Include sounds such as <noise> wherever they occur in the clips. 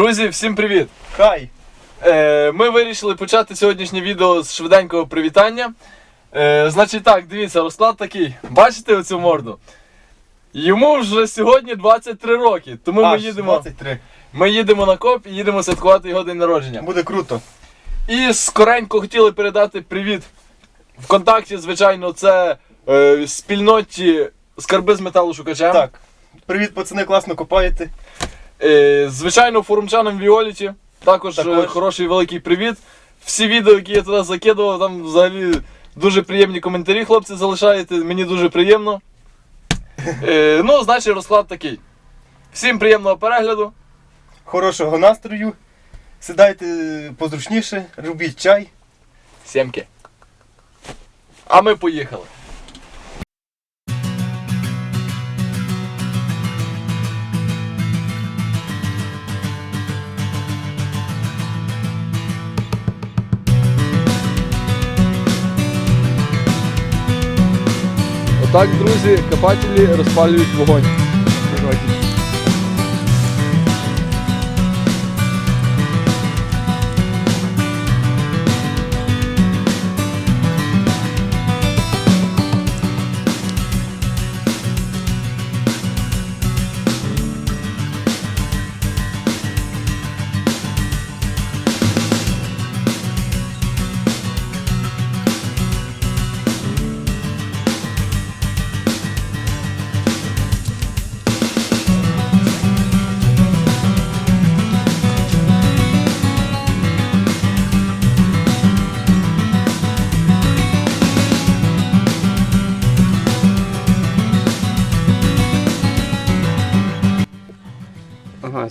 Друзі, всім привіт! Хай! Е, ми вирішили почати сьогоднішнє відео з швиденького привітання. Е, значить так, дивіться, розклад такий. Бачите оцю морду? Йому вже сьогодні 23 роки, тому ми їдемо, 23. ми їдемо на коп і їдемо святкувати його день народження. Буде круто. І скоренько хотіли передати привіт. Вконтакті, звичайно, це е, спільноті скарби з металошукачем. Так. Привіт, пацани, класно копаєте. Е, звичайно, форумчанам Віоліті. Також, Також. е, хороший великий привіт. Всі відео, які я туди закидував, там взагалі дуже приємні коментарі, хлопці, залишаєте. Мені дуже приємно. Е, ну, значить, розклад такий. Всім приємного перегляду. Хорошого настрою. Сідайте позручніше, робіть чай. Сімки. А ми поїхали. Отак, друзі, копателі розпалюють вогонь.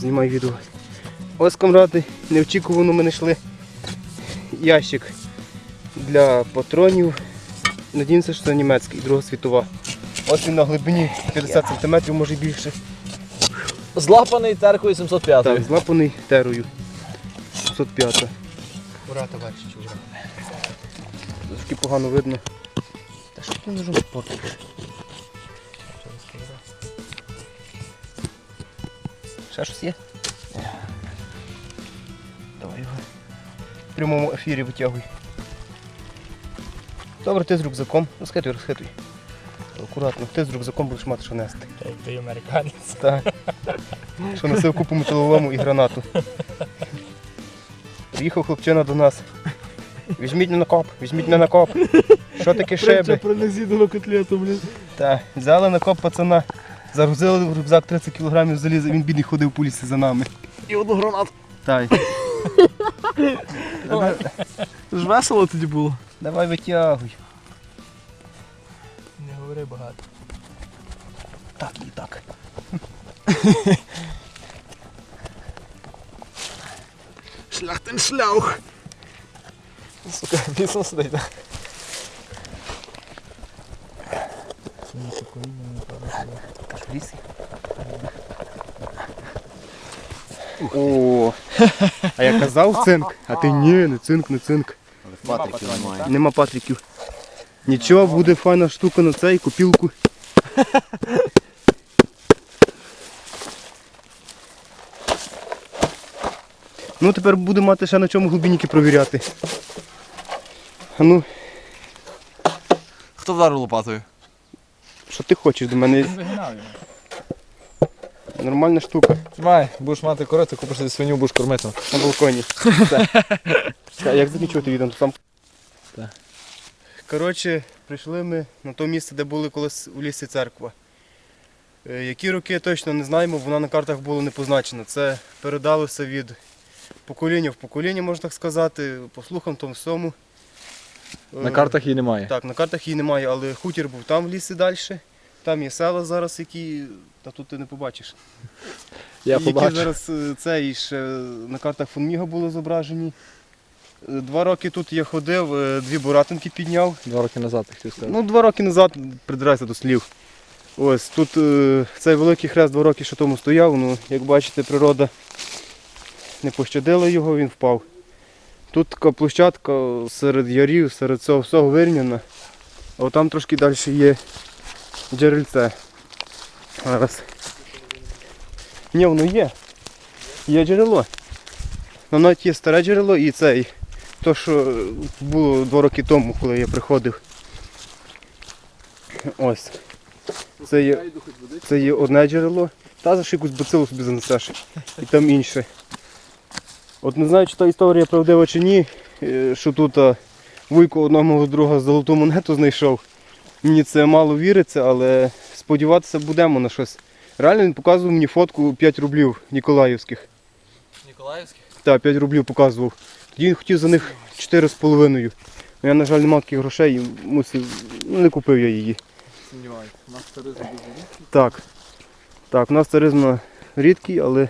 Ага, знімай відео. Ось камради, неочікувано ми знайшли ящик для патронів. Надіємося, що це німецький, Друга світова. Ось він на глибині 50 см, може більше. Злапаний теркою 705. Так, злапаний терою. 705. Ура, товариші, ура. Трошки погано видно. Та що ти ножом портиш? Ще щось є? Давай його. В прямому ефірі витягуй. Добре, ти з рюкзаком. Розхитуй, розхитуй. Акуратно, ти з рюкзаком будеш мати що нести. Ти американець. Так. Що носив купу металолому і гранату. Приїхав хлопчина до нас. Візьміть на коп, візьміть на коп. Що таке шеби? про нез'їдену котлету, блін. Так, взяли на коп пацана, загрузили в рюкзак 30 кг заліза, він бідний ходив по лісі за нами. І одну гранату. Так. <laughs> Ж весело тоді було. давай витягуй. Не говори багато. Так і так. Шляхтин шляух. Сука, пісно сидить, так? В лісі. О, а я казав цинк, а ти ні, не цинк, не цинк. Патриків немає. Нема патриків. Нічого, буде файна штука на цей копілку. Ну, тепер буду мати ще на чому глибинники провіряти. А ну, Хто вдарив лопатою? Що ти хочеш до мене? Нормальна штука Тримай, будеш мати корити, купиш собі свиню, будеш кормити. на балконі. Як закінчувати відео? Там. Коротше, прийшли ми на те місце, де були колись у лісі церква. Е, Які роки точно не знаємо, вона на картах була не позначена. Це передалося від покоління в покоління, можна так сказати, по слухам тому всьому. На Е, картах її немає. Так, на картах її немає, але хутір був там в лісі далі. Там є села зараз, які. Та тут ти не побачиш. Я які побачив. зараз е, це і ще на картах Фонміга були зображені. Е, Два роки тут я ходив, дві буратинки підняв. Два роки назад, хотів сказати. Ну, два роки назад придирайся до слів. Ось тут е, цей великий хрест два роки ще тому стояв. Ну, як бачите, природа не пощадила його, він впав. Тут така площадка серед ярів, серед цього всього вирівняна. А там трошки далі є джерельце. Зараз. Ні, воно є. Є джерело. Ну, навіть є старе джерело і цей. То, що було два роки тому, коли я приходив. Ось. Це є, це є одне джерело. Та за якусь бацилу собі занесеш. І там інше. От не знаю, чи та історія правдива чи ні, е, що тут вуйко одного друга золоту монету знайшов. Мені це мало віриться, але сподіватися будемо на щось. Реально він показував мені фотку 5 рублів Ніколаївських. Ніколаївський? Так, 5 рублів показував. Тоді він хотів за них 4,5. Ну, Я, на жаль, не мав таких грошей і мусив. Ну, не купив я її. Сумніваюся. У нас туризм дуже Так. Так, у нас царизм рідкий, але.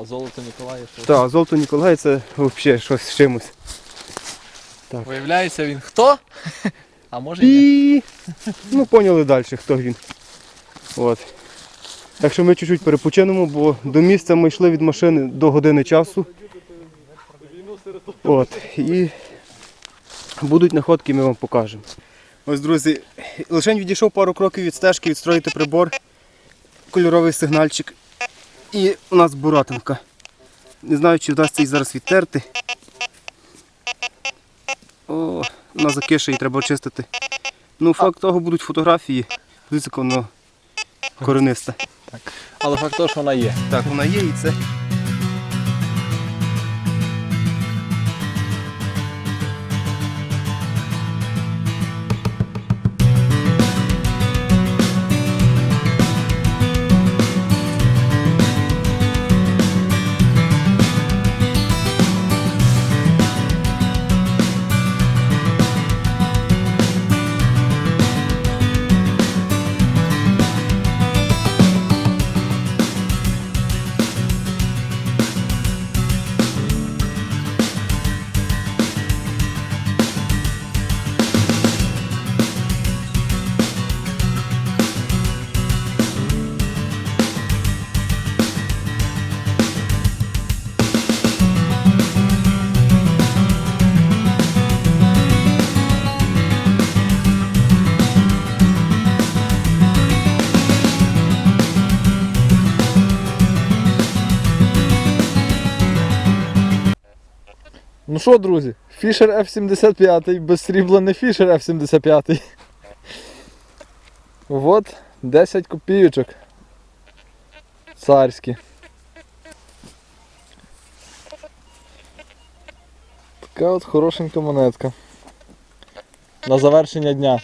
А золото Ніколаїв. Так, золото Ніколай це взагалі щось з чимось. Виявляється він хто? <laughs> А може і ні. Ну поняли далі, хто він. От. Так що ми чуть-чуть перепочинемо, бо до місця ми йшли від машини до години часу. От. І будуть находки, ми вам покажемо. Ось, друзі, лише відійшов пару кроків від стежки, відстроїти прибор, кольоровий сигнальчик. І у нас буратинка. Не знаю, чи вдасться її зараз відтерти. О, вона закише її треба очистити. Ну, факт того будуть фотографії. Дивіться, воно коренисте. Але факт того, що вона є. Так, вона є і це. Ну що, друзі, Фішер F75, безсріблений Фішер F75. От 10 копійочок. Царські. Така от хорошенька монетка. На завершення дня.